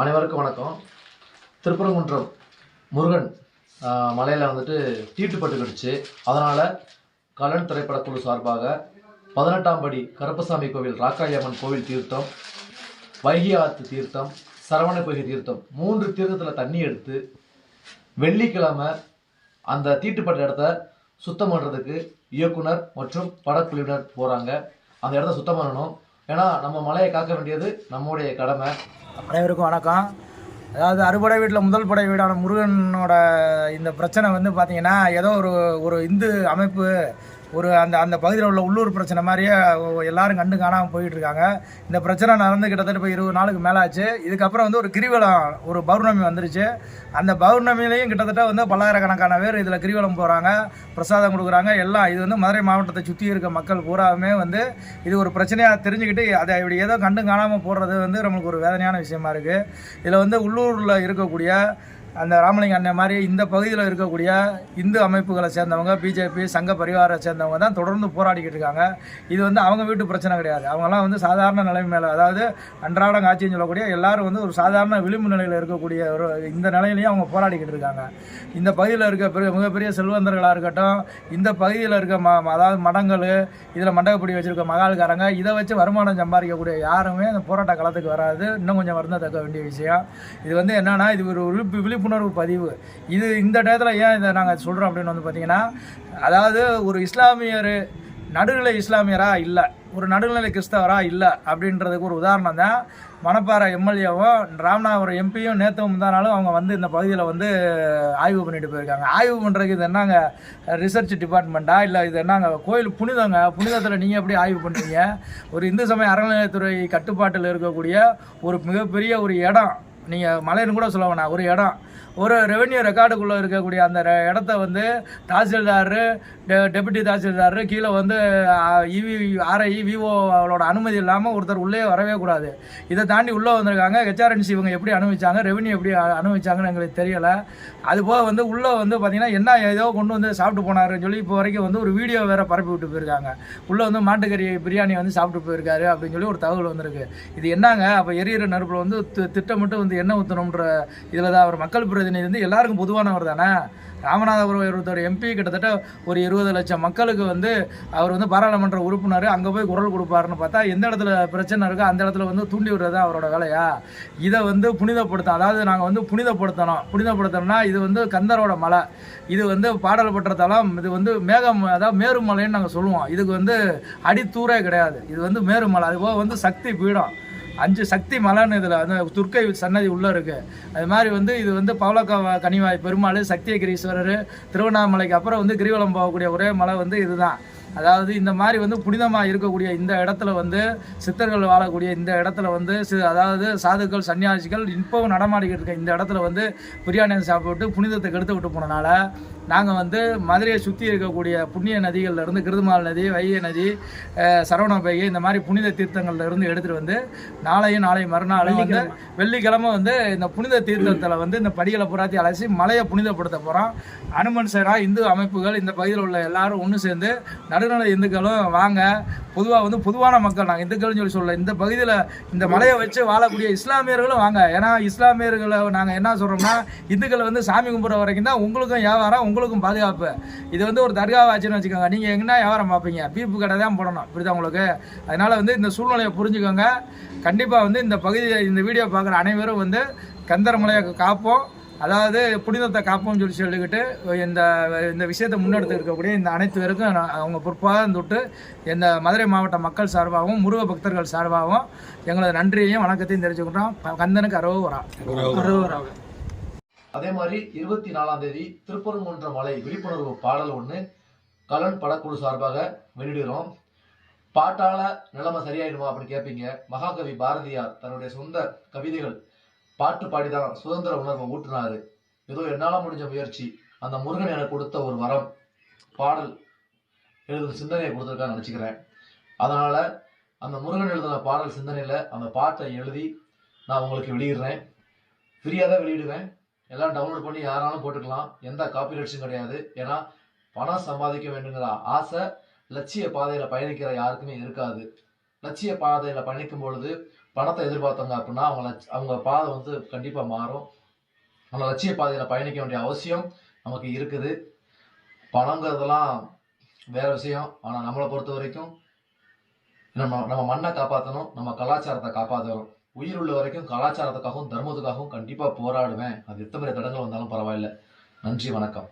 அனைவருக்கும் வணக்கம். திருப்பரங்குன்றம் முருகன் மலையில் வந்துட்டு தீட்டுப்பட்டு கிடச்சு. அதனால் கலன் திரைப்படக்குழு சார்பாக பதினெட்டாம் படி கருப்பசாமி கோவில் ராக்காயம்மன் கோவில் தீர்த்தம் வைகை ஆத்து தீர்த்தம் சரவண பொய்கை தீர்த்தம் மூன்று தீர்த்தத்தில் தண்ணி எடுத்து வெள்ளிக்கிழமை அந்த தீட்டுப்பட்ட இடத்த சுத்தம் பண்ணுறதுக்கு இயக்குனர் மற்றும் படக்குழுவினர் போகிறாங்க அந்த இடத்த சுத்தம் பண்ணணும். ஏன்னா நம்ம மலையை காக்க வேண்டியது நம்முடைய கடமை. அனைவருக்கும் வணக்கம். அதாவது அறுபடை வீட்டில் முதல் படை வீடான முருகனோட இந்த பிரச்சனை வந்து பார்த்தீங்கன்னா ஏதோ ஒரு ஒரு இந்து அமைப்பு ஒரு அந்த அந்த பகுதியில் உள்ள உள்ளூர் பிரச்சனை மாதிரியே எல்லாரும் கண்டு காணாமல் போயிட்டு இருக்காங்க இந்த பிரச்சனை நடந்து கிட்டத்தட்ட இப்போ இருபது நாளுக்கு மேலே ஆச்சு இதுக்கப்புறம் வந்து ஒரு கிரிவலம் ஒரு பௌர்ணமி வந்துருச்சு. அந்த பௌர்ணமிலையும் கிட்டத்தட்ட வந்து பல்லாயிரக்கணக்கான பேர் இதில் கிரிவலம் போகிறாங்க பிரசாதம் கொடுக்குறாங்க. எல்லாம் இது வந்து மதுரை மாவட்டத்தை சுற்றி இருக்க மக்கள் பூராவுமே வந்து இது ஒரு பிரச்சனையாக தெரிஞ்சுக்கிட்டு அதை இப்படி ஏதோ கண்டு காணாமல் போடுறது வந்து நம்மளுக்கு ஒரு வேதனையான விஷயமா இருக்குது இதில் வந்து உள்ளூரில் இருக்கக்கூடிய அந்த ராமலிங்க அண்ணன் மாதிரி இந்த பகுதியில் இருக்கக்கூடிய இந்து அமைப்புகளை சேர்ந்தவங்க பிஜேபி சங்க பரிவாரை சேர்ந்தவங்க தான் தொடர்ந்து போராடிக்கிட்டு இருக்காங்க. இது வந்து அவங்க வீட்டு பிரச்சனை கிடையாது. அவங்கெல்லாம் வந்து சாதாரண நிலை மேலே அதாவது அன்றாடம் காட்சின்னு சொல்லக்கூடிய எல்லாரும் வந்து ஒரு சாதாரண விளிம்பு நிலையில் இருக்கக்கூடிய ஒரு இந்த நிலையிலையும் அவங்க போராடிக்கிட்டு இருக்காங்க. இந்த பகுதியில் இருக்க பெரிய மிகப்பெரிய செல்வந்தர்களாக இருக்கட்டும் இந்த பகுதியில் இருக்க ம அதாவது மடங்கள் இதில் மண்டகப்படி வச்சுருக்க மகால்காரங்க இதை வச்சு வருமானம் சம்பாதிக்கக்கூடிய யாருமே அந்த போராட்ட களத்துக்கு வராது. இன்னும் கொஞ்சம் வருந்தத்தக்க வேண்டிய விஷயம். இது வந்து என்னென்னா இது ஒரு விழிப்பு விழிப்புணர்வு பதிவு. இது இந்த டயத்தில் ஏன் இதை நாங்கள் சொல்கிறோம் அப்படின்னு வந்து பார்த்தீங்கன்னா அதாவது ஒரு இஸ்லாமியர் நடுநிலை இஸ்லாமியராக இல்லை ஒரு நடுநிலை கிறிஸ்தவராக இல்லை அப்படின்றதுக்கு ஒரு உதாரணம் தான் மணப்பாறை எம்எல்ஏவும் ராமநாதபுரம் எம்பியும் நேற்று முந்தானாலும் அவங்க வந்து இந்த பகுதியில் வந்து ஆய்வு பண்ணிட்டு போயிருக்காங்க. ஆய்வு பண்ணுறதுக்கு இது என்னங்க ரிசர்ச் டிபார்ட்மெண்ட்டா இல்லை இது என்னங்க கோயில் புனிதங்க? புனிதத்தில் நீங்கள் எப்படி ஆய்வு பண்ணுறீங்க ஒரு இந்து சமய அறநிலையத்துறை கட்டுப்பாட்டில் இருக்கக்கூடிய ஒரு மிகப்பெரிய ஒரு இடம் நீங்கள் மலைன்னு கூட சொல்ல வேணாம் ஒரு இடம். ஒரு ரெவென்யூ ரெக்கார்டுக்குள்ளே இருக்கக்கூடிய அந்த இடத்த வந்து தாசில்தார் டெபுட்டி தாசில்தார் கீழே வந்து இவி ஆர்ஐ விவோ அவளோட அனுமதி இல்லாமல் ஒருத்தர் உள்ளே வரவே கூடாது. இதை தாண்டி உள்ளே வந்திருக்காங்க. ஹெச்ஆர்என்சி இவங்க எப்படி அனுபவிச்சாங்க ரெவென்யூ எப்படி அனுபவிச்சாங்கன்னு எங்களுக்கு தெரியலை. அது போக வந்து உள்ளே வந்து பார்த்திங்கன்னா என்ன ஏதோ கொண்டு வந்து சாப்பிட்டு போனாருன்னு சொல்லி இப்போ வரைக்கும் வந்து ஒரு வீடியோ வேறு பரப்பி விட்டு போயிருக்காங்க. உள்ளே வந்து மாட்டுக்கறி பிரியாணி வந்து சாப்பிட்டு போயிருக்காரு அப்படின்னு சொல்லி ஒரு தகவல் வந்திருக்கு. இது என்னங்க? அப்போ எரியிற நெருப்பில் வந்து திட்டமிட்டு வந்து என்ன ஊற்றணுன்ற இதில் தான் அவர் மக்கள் பிரதிநிதி வந்து எல்லாருக்கும் பொதுவானவர் தானே? ராமநாதபுரம் இருபத்தொரு எம்பி கிட்டத்தட்ட ஒரு இருபது லட்சம் மக்களுக்கு வந்து அவர் வந்து பாராளுமன்ற உறுப்பினர் அங்கே போய் குரல் கொடுப்பாருன்னு பார்த்தா எந்த இடத்துல பிரச்சனை இருக்கோ அந்த இடத்துல வந்து தூண்டி விடுறது அவரோட வேலையா? இதை வந்து புனிதப்படுத்தோம் அதாவது நாங்கள் வந்து புனிதப்படுத்தணும். புனிதப்படுத்தணும்னா இது வந்து கந்தரோட மலை. இது வந்து பாடல் பெற்ற தலம். இது வந்து மேகம் அதாவது மேருமலைன்னு நாங்கள் சொல்லுவோம். இதுக்கு வந்து அடித்தூரே கிடையாது. இது வந்து மேருமலை அதுபோக வந்து சக்தி பீடம். அஞ்சு சக்தி மலைன்னு இதில் அந்த துர்க்கை சன்னதி உள்ளே இருக்குது அது மாதிரி வந்து இது வந்து பவளக்க கனிவாய் பெருமாள் சத்தியகிரீஸ்வரர் திருவண்ணாமலைக்கு அப்புறம் வந்து கிரிவலம் போகக்கூடிய ஒரே மலை வந்து இதுதான். அதாவது இந்த மாதிரி வந்து புனிதமாக இருக்கக்கூடிய இந்த இடத்துல வந்து சித்தர்கள் வாழக்கூடிய இந்த இடத்துல வந்து சி- அதாவது சாதுக்கள் சன்னியாசிகள் இப்போவும் நடமாடிக்கிட்டு இருக்க இந்த இடத்துல வந்து பிரியாணி சாப்பிட்டு புனிதத்தை கெடுத்து விட்டு போனனால நாங்கள் வந்து மதுரையை சுற்றி இருக்கக்கூடிய புண்ணிய நதிகள்ல இருந்து கிருதுமால் நதி வைகை நதி சரவண வைகை இந்த மாதிரி புனித தீர்த்தங்கள்ல இருந்து எடுத்துகிட்டு வந்து நாளையும் நாளை மறுநாளும் வந்து வெள்ளிக்கிழமை. வந்து இந்த புனித தீர்த்தத்தில் வந்து இந்த படிகளை புறாத்தி அலசி மலையை புனிதப்படுத்த போகிறோம் அனுமன் சேரா இந்து அமைப்புகள் இந்த பகுதியில் உள்ள எல்லாரும் ஒன்று சேர்ந்து நடுநிலை இந்துக்களும் வாங்க. பொதுவாக வந்து பொதுவான மக்கள் நாங்கள் இந்துக்கள்னு சொல்லி சொல்ல இந்த பகுதியில் இந்த மலையை வச்சு வாழக்கூடிய இஸ்லாமியர்களும் வாங்க. ஏன்னா இஸ்லாமியர்களை நாங்கள் என்ன சொல்கிறோம்னா இந்துக்களை வந்து சாமி கும்பிட்ற வரைக்கும் தான் உங்களுக்கும் வியாபாரம் உங்களுக்கும் பாதுகாப்பு. இது வந்து ஒரு தர்காவை ஆச்சுன்னு வச்சுக்கோங்க. நீங்கள் எங்கன்னா வியாபாரம் பார்ப்பீங்க. பீப்பு கடை தான் போடணும். இப்படிதான் உங்களுக்கு? அதனால் வந்து இந்த சூழ்நிலையை புரிஞ்சுக்கோங்க. கண்டிப்பாக வந்து இந்த பகுதியை இந்த வீடியோ பார்க்குற அனைவரும் வந்து கந்தரமலையை காப்போம். அதாவது புனிதத்தை காப்போம்னு சொல்லி சொல்லிக்கிட்டு இந்த இந்த விஷயத்தை முன்னெடுத்து இருக்கக்கூடிய இந்த அனைத்து பேருக்கும் நான் அவங்க பொறுப்பாக தொட்டு இந்த மதுரை மாவட்ட மக்கள் சார்பாகவும் முருக பக்தர்கள் சார்பாகவும் எங்களது நன்றியையும் வணக்கத்தையும் தெரிஞ்சுக்கிட்டோம் கந்தனுக்கு அரோவரா அரோவரா அதே மாதிரி இருபத்தி நாலாம் தேதி திருப்பரங்குன்ற மலை விழிப்புணர்வு பாடல் ஒன்று கலன் படக்குழு சார்பாக வெளியிடுகிறோம். பாட்டால நிலைமை சரியாயிடுமா அப்படின்னு கேட்பீங்க மகாகவி பாரதியார் தன்னுடைய சொந்த கவிதைகள் பாட்டு பாடிதான் சுதந்திர உணர்வை ஊட்டினாரு. ஏதோ என்னால முடிஞ்ச முயற்சி அந்த முருகன் எனக்கு கொடுத்த ஒரு வரம் பாடல் எழுதுன சிந்தனையை கொடுத்துருக்கான்னு நினச்சிக்கிறேன். அதனால அந்த முருகன் எழுதின பாடல் சிந்தனையில் அந்த பாட்டை எழுதி நான் உங்களுக்கு வெளியிடுறேன். ஃப்ரீயாக தான் வெளியிடுவேன். எல்லாம் டவுன்லோட் பண்ணி யாராலும் போட்டுக்கலாம். எந்த காப்பிரைட்ஸும் கிடையாது. ஏன்னா பணம் சம்பாதிக்க வேண்டுங்கிற ஆசை லட்சிய பாதையில் பயணிக்கிற யாருக்குமே இருக்காது. லட்சிய பாதையில் பயணிக்கும் பொழுது பணத்தை எதிர்பார்த்தாங்க அப்படின்னா அவங்க அவங்க பாதை வந்து கண்டிப்பாக மாறும். நம்ம லட்சிய பாதையில் பயணிக்க வேண்டிய அவசியம் நமக்கு இருக்குது. பணங்கிறதெல்லாம் வேற விஷயம். ஆனால் நம்மளை பொறுத்த வரைக்கும் நம்ம நம்ம மண்ணை காப்பாற்றணும் நம்ம கலாச்சாரத்தை காப்பாற்றணும் உயிர் உள்ள வரைக்கும் கலாச்சாரத்துக்காகவும் தர்மத்துக்காகவும் கண்டிப்பாக போராடுவேன். அது எத்தனை தடங்கள் வந்தாலும் பரவாயில்ல. நன்றி வணக்கம்.